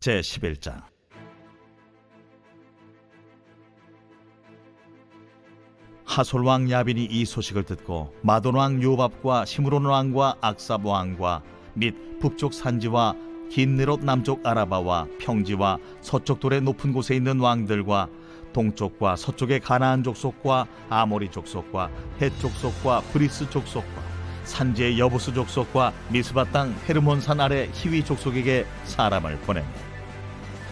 제 11장. 하솔 왕 야빈이 이 소식을 듣고 마돈 왕 요밥과 시므론 왕과 악삽 왕과 및 북쪽 산지와 긴네롯 남쪽 아라바와 평지와 서쪽 돌의 높은 곳에 있는 왕들과 동쪽과 서쪽의 가나안 족속과 아모리 족속과 헷 족속과 브리스 족속과 산지의 여부스 족속과 미스바 땅 헤르몬산 아래 히위 족속에게 사람을 보내니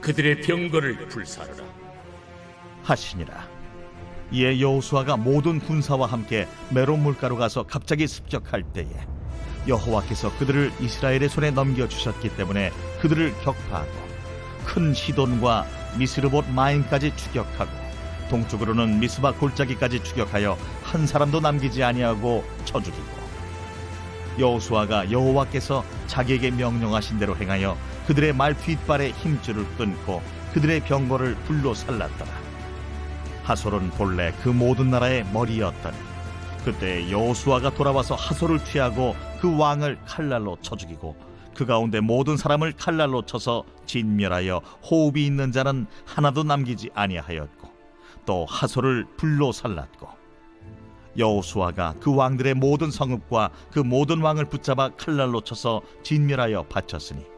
그들의 병거를 불사르라. 하시니라 이에 여호수아가 모든 군사와 함께 메론 물가로 가서 갑자기 습격할 때에 여호와께서 그들을 이스라엘의 손에 넘겨 주셨기 때문에 그들을 격파하고 큰 시돈과 미스르봇 마임까지 추격하고 동쪽으로는 미스바 골짜기까지 추격하여 한 사람도 남기지 아니하고 쳐 죽이고 여호수아가 여호와께서 자기에게 명령하신 대로 행하여 그들의 말 뒷발에 힘줄을 끊고 그들의 병거를 불로 살랐더라. 하솔은 본래 그 모든 나라의 머리였더니 그때 여호수아가 돌아와서 하솔을 취하고 그 왕을 칼날로 쳐 죽이고 그 가운데 모든 사람을 칼날로 쳐서 진멸하여 호흡이 있는 자는 하나도 남기지 아니하였고 또 하솔을 불로 살랐고 여호수아가 그 왕들의 모든 성읍과 그 모든 왕을 붙잡아 칼날로 쳐서 진멸하여 바쳤으니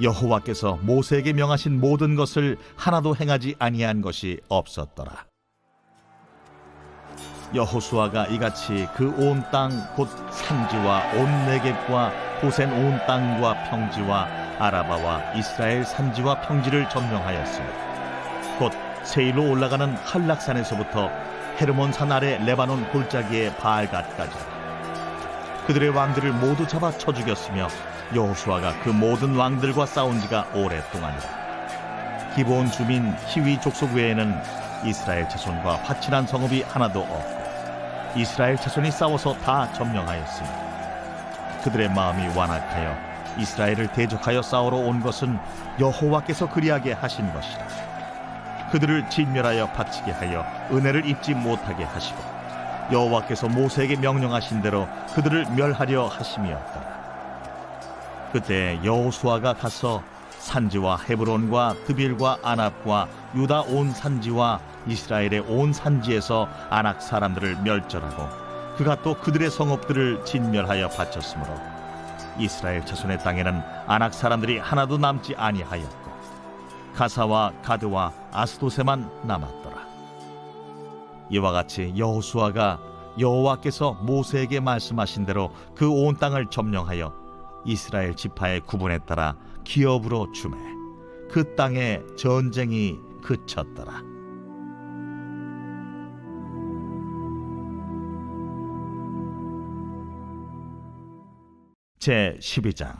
여호와께서 모세에게 명하신 모든 것을 하나도 행하지 아니한 것이 없었더라. 여호수아가 이같이 그 온 땅 곧 산지와 온 내겝과 고센 온 땅과 평지와 아라바와 이스라엘 산지와 평지를 점령하였으며 곧 세일로 올라가는 한락산에서부터 헤르몬산 아래 레바논 골짜기의 바알갓까지 그들의 왕들을 모두 잡아 쳐 죽였으며 여호수아가 그 모든 왕들과 싸운 지가 오랫동안이라. 기본 주민 히위 족속 외에는 이스라엘 자손과 화친한 성읍이 하나도 없고 이스라엘 자손이 싸워서 다 점령하였으니 그들의 마음이 완악하여 이스라엘을 대적하여 싸우러 온 것은 여호와께서 그리하게 하신 것이라. 그들을 진멸하여 바치게 하여 은혜를 입지 못하게 하시고 여호와께서 모세에게 명령하신 대로 그들을 멸하려 하심이었더라 그때 여호수아가 가서 산지와 헤브론과 드빌과 아납과 유다 온 산지와 이스라엘의 온 산지에서 아낙 사람들을 멸절하고 그가 또 그들의 성읍들을 진멸하여 바쳤으므로 이스라엘 자손의 땅에는 아낙 사람들이 하나도 남지 아니하였고 가사와 가드와 아스도세만 남았더라. 이와 같이 여호수아가 여호와께서 모세에게 말씀하신 대로 그 온 땅을 점령하여 이스라엘 지파의 구분에 따라 기업으로 주매 그 땅에 전쟁이 그쳤더라. 제 12장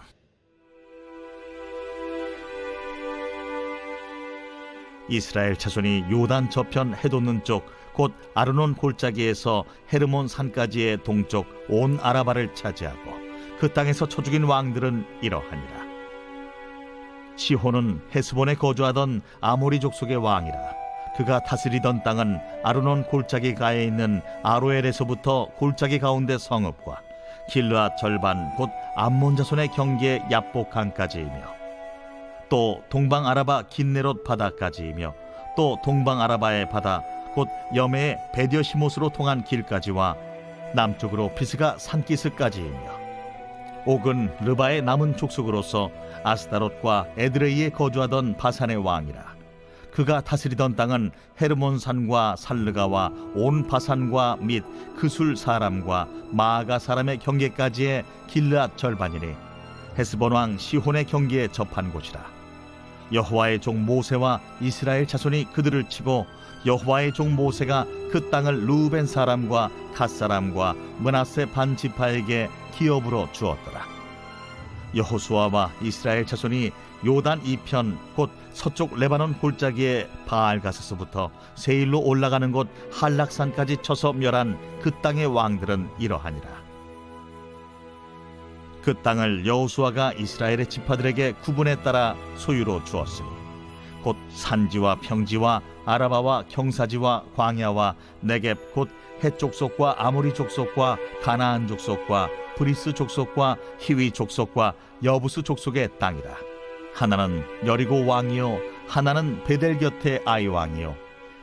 이스라엘 자손이 요단 저편 해돋는 쪽 곧 아르논 골짜기에서 헤르몬 산까지의 동쪽 온 아라바를 차지하고 그 땅에서 쳐 죽인 왕들은 이러하니라. 시혼은 헤스본에 거주하던 아모리 족속의 왕이라. 그가 다스리던 땅은 아르논 골짜기 가에 있는 아로엘에서부터 골짜기 가운데 성읍과 길르앗 절반 곧 암몬 자손의 경계 야복강까지이며 또 동방 아라바 긴네롯 바다까지이며 또 동방 아라바의 바다 곧 염해의 베디어시못으로 통한 길까지와 남쪽으로 비스가 산기스까지이며 옥은 르바의 남은 족속으로서 아스타롯과 에드레이에 거주하던 바산의 왕이라. 그가 다스리던 땅은 헤르몬산과 살르가와 온 바산과 및 그술 사람과 마아가 사람의 경계까지의 길르앗 절반이니 헤스본 왕 시혼의 경계에 접한 곳이라. 여호와의 종 모세와 이스라엘 자손이 그들을 치고 여호와의 종 모세가 그 땅을 루벤 사람과 갓 사람과 문하세 반 지파에게 기업으로 주었더라. 여호수아와 이스라엘 자손이 요단 이편 곧 서쪽 레바논 골짜기의 바알 가스서부터 세일로 올라가는 곳 한락산까지 쳐서 멸한 그 땅의 왕들은 이러하니라. 그 땅을 여호수아가 이스라엘의 지파들에게 구분에 따라 소유로 주었으니 곧 산지와 평지와 아라바와 경사지와 광야와 네겝 곧 해족속과 아모리 족속과 가나안 족속과 브리스 족속과 히위 족속과 여부스 족속의 땅이라. 하나는 여리고 왕이요 하나는 베델 곁의 아이 왕이요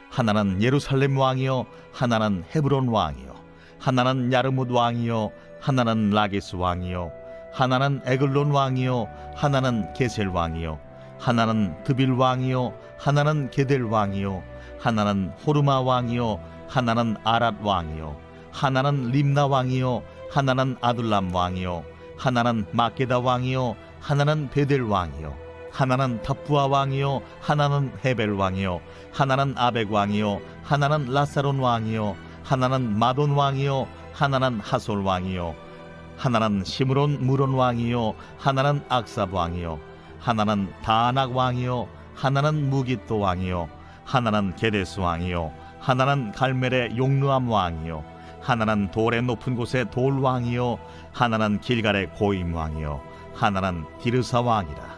하나는 예루살렘 왕이요 하나는 헤브론 왕이요 하나는 야르뭇 왕이요 하나는 라게스 왕이요 하나는 에글론 왕이요 하나는 게셀 왕이요 하나는 드빌 왕이요 하나는 게델 왕이요 하나는 호르마 왕이요 하나는 아랏 왕이요 하나는 림나 왕이요 하나는 아둘람 왕이요 하나는 마게다 왕이요 하나는 베델 왕이요 하나는 답부아 왕이요 하나는 헤벨 왕이요 하나는 아벡 왕이요 하나는 라사론 왕이요 하나는 마돈 왕이요 하나는 하솔 왕이요 하나는 시므론 무론 왕이요 하나는 악삽 왕이요 하나는 다낙 왕이요 하나는 무기또 왕이요 하나는 게데스 왕이요 하나는 갈멜의 용르암 왕이요 하나는 돌의 높은 곳의 돌 왕이요 하나는 길갈의 고임 왕이요 하나는 디르사 왕이라.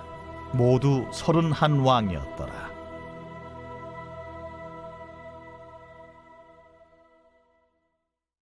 모두 서른한 왕이었더라